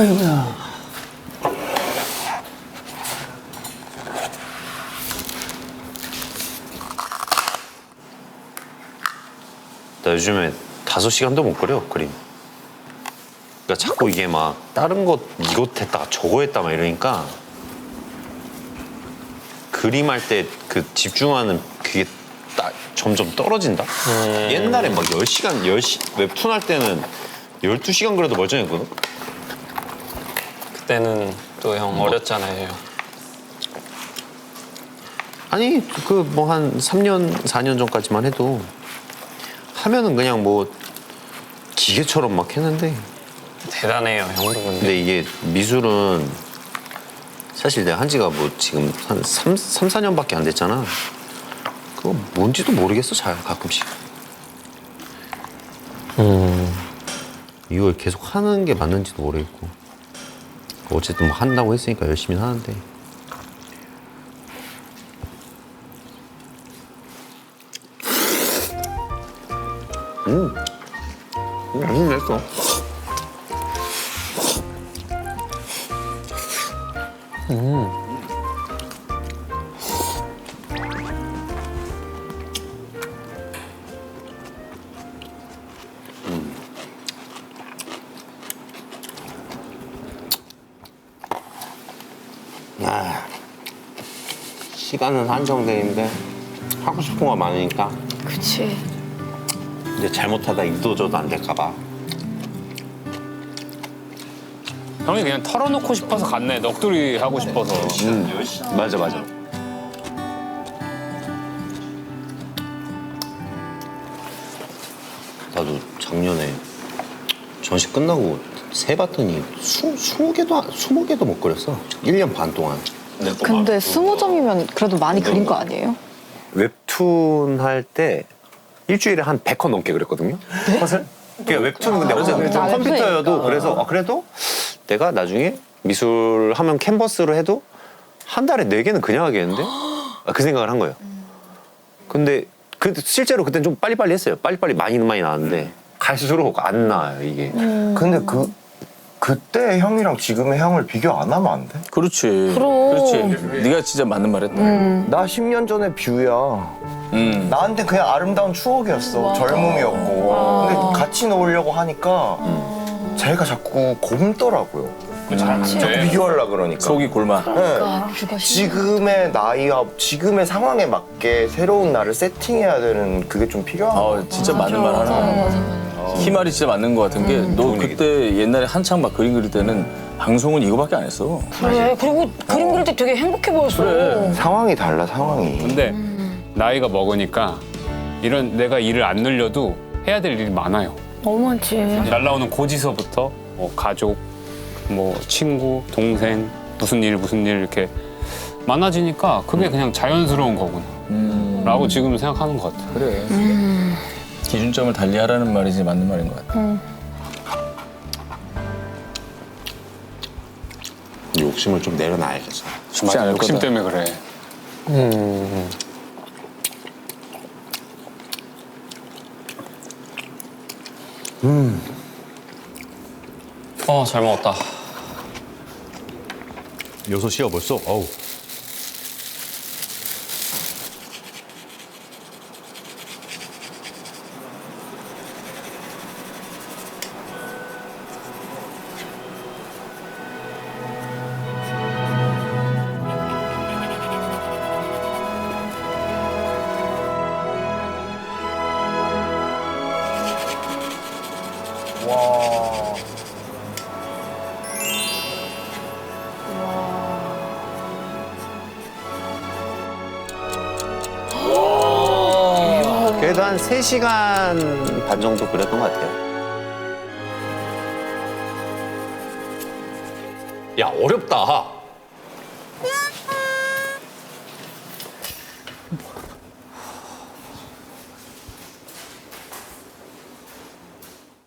아이고야. 나 요즘에 다섯 시간도 못 그려 그림. 그러니까 자꾸 이게 막 다른 것 이것 했다가 저거 했다 막 이러니까 그림할 때 그 집중하는 그게 딱 점점 떨어진다. 옛날에 막 10시간 10시 웹툰 할 때는 12시간 그래도 멀쩡했거든. 그때는 또 형 어렸잖아요. 아니 그 뭐 한 3년 4년 전까지만 해도 하면은 그냥 뭐 기계처럼 막 했는데 대단해요, 형도 근데. 근데 이게 미술은 사실 내가 한 지가 뭐 지금 한 3, 3 4년밖에 안 됐잖아. 그거 뭔지도 모르겠어, 잘 가끔씩. 이걸 계속 하는 게 맞는지도 모르겠고. 어쨌든 뭐 한다고 했으니까 열심히 하는데. 음. 음, 맛있겠어. 아, 시간은 한정돼 있는데 하고 싶은 거 많으니까 그치. 이제 잘못하다 이도저도 안 될까 봐. 형이 그냥 털어놓고 싶어서 갔네. 넋두리 하고 싶어서. 맞아 맞아. 나도 작년에 전시 끝나고 세 봤더니 수, 20개도, 20개도 못 그렸어. 1년 반 동안. 근데 스무 점이면 그래도 많이 그린 거 아니에요? 웹툰 할 때 일주일에 한 100건 넘게 그랬거든요. 컷을? 그러니까 웹툰은 근데 어쨌든 그렇죠. 컴퓨터여도 웹툰이니까. 그래서 아, 그래도 내가 나중에 미술 하면 캔버스로 해도 한 달에 네 개는 그냥 하겠는데? 아, 그 생각을 한 거예요. 근데 그 실제로 그때는 좀 빨리빨리 했어요. 빨리빨리 많이는 많이 나왔는데 갈수록 안 나와요 이게. 근데 그 그때 형이랑 지금의 형을 비교 안 하면 안 돼? 그렇지. 그럼. 그렇지. 네가 진짜 맞는 말 했다. 나 10년 전에 뷰야. 음. 나한테 그냥 아름다운 추억이었어. 젊음이었고. 근데 같이 놓으려고 하니까 제가 자꾸 곰더라고요. 자꾸 비교하려 그러니까. 속이 골마. 네. 뷰가 지금의 나이와 지금의 상황에 맞게 새로운 나를 세팅해야 되는 그게 좀 필요한 거 어, 진짜 맞는 말 하는 거야. 희말이 진짜 맞는 것 같은 게 너 그때 옛날에 한창 막 그림 그릴 때는 방송은 이거밖에 안 했어. 그래. 그리고 그림 그릴 때 되게 행복해 보였어. 그래. 상황이 달라 상황이. 근데 나이가 먹으니까 이런 내가 일을 안 늘려도 해야 될 일이 많아요. 너무 많지. 날라오는 고지서부터 뭐 가족, 뭐 친구, 동생, 무슨 일 무슨 일 이렇게 많아지니까 그게 그냥 자연스러운 거구나. 음. 라고 지금 생각하는 것 같아요. 그래. 기준점을 달리하라는 말이지 맞는 말인 것 같아. 욕심을 좀 내려놔야겠어. 쉽지 않을 욕심 거다. 때문에 그래. 어, 잘 먹었다. 6시야 벌써? 어우. 그래도 한 3시간 반 정도 그렸던 것 같아요. 야, 어렵다.